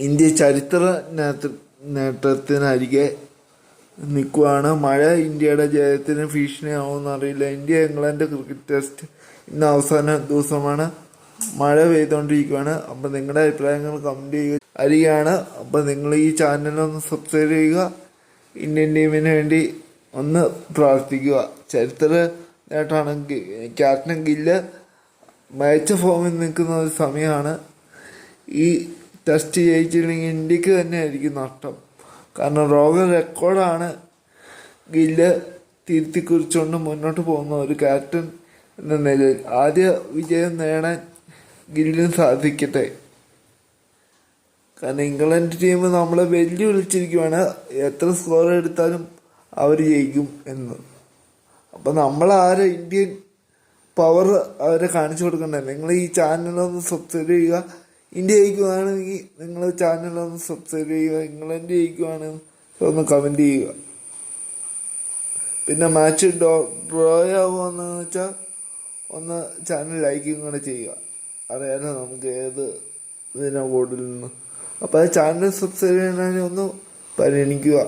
India ചരിത്ര നേട്ടത്തിനരികെ നിൽക്കുവാണ് മഴ ഇന്ത്യയുടെ ജയത്തിന് ഭീഷണിയാവുമെന്ന് അറിയില്ല ഇന്ത്യ ഇംഗ്ലണ്ട് ക്രിക്കറ്റ് ടെസ്റ്റ് ഇന്ന് അവസാന ദിവസമാണ്. മഴ പെയ്തുകൊണ്ടിരിക്കുകയാണ് അപ്പം നിങ്ങളുടെ അഭിപ്രായങ്ങൾ കമന്റ് ചെയ്യുക. അരികയാണ്. അപ്പം നിങ്ങൾ ഈ ചാനലൊന്ന് സബ്സ്ക്രൈബ് ചെയ്യുക. ഇന്ത്യൻ ടീമിന് വേണ്ടി ഒന്ന് പ്രാർത്ഥിക്കുക. ചരിത്ര നേട്ടമാണ് ക്യാപ്റ്റൻ ഗില്ല്. മികച്ച ഫോമിൽ നിൽക്കുന്ന ഒരു സമയമാണ്. ഈ ടെസ്റ്റ് ചെയ്യിച്ചില്ലെങ്കിൽ ഇന്ത്യയ്ക്ക് തന്നെ ആയിരിക്കും നഷ്ടം. കാരണം ലോക റെക്കോർഡാണ് ഗില്ല് തിരുത്തി കുറിച്ചുകൊണ്ട് മുന്നോട്ട് പോകുന്ന ഒരു ക്യാപ്റ്റൻ എന്ന നിലയിൽ ആദ്യ വിജയം നേടാൻ ഗില്ലിന് സാധിക്കട്ടെ. കാരണം ഇംഗ്ലണ്ട് ടീം നമ്മളെ വെല്ലുവിളിച്ചിരിക്കുവാണ് എത്ര സ്കോർ എടുത്താലും അവർ ജയിക്കും എന്ന്. അപ്പം നമ്മൾ ആരെ ഇന്ത്യൻ പവർ അവരെ കാണിച്ചു കൊടുക്കണ്ടേ? നിങ്ങൾ ഈ ചാനലൊന്ന് സബ്സ്ക്രൈബ് ചെയ്യുക. ഇന്ത്യ ജയിക്കുവാണെങ്കിൽ നിങ്ങൾ ഒന്ന് സബ്സ്ക്രൈബ് ചെയ്യുക ഇംഗ്ലണ്ട് ഒന്ന് കമന്റ് ചെയ്യുക. പിന്നെ മാച്ച് ഡോ ഡ്രോ ആവുമെന്ന് വെച്ചാൽ ഒന്ന് ചാനൽ ലൈക്കും കൂടെ ചെയ്യുക. അറിയാലോ നമുക്ക് ഏത് ഇതിനാ ബോർഡിൽ നിന്ന് അപ്പോൾ ചാനൽ സബ്സ്ക്രൈബ് ചെയ്യാനും ഒന്ന് പരിഗണിക്കുക.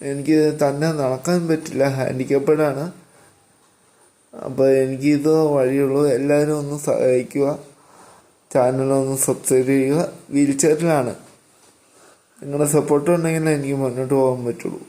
എനിക്ക് തന്നെ നടക്കാൻ പറ്റില്ല ഹാൻഡിക്കപ്പഡാണ് അപ്പോൾ എനിക്ക് ഇത് വഴിയുള്ളൂ എല്ലാവരും ഒന്ന് സഹായിക്കുക. ചാനലൊന്ന് സബ്സ്ക്രൈബ് ചെയ്യുക. വീൽ ചെയറിലാണ് നിങ്ങളുടെ സപ്പോർട്ട് ഉണ്ടെങ്കിൽ എനിക്ക് മുന്നോട്ട് പോകാൻ പറ്റുള്ളൂ.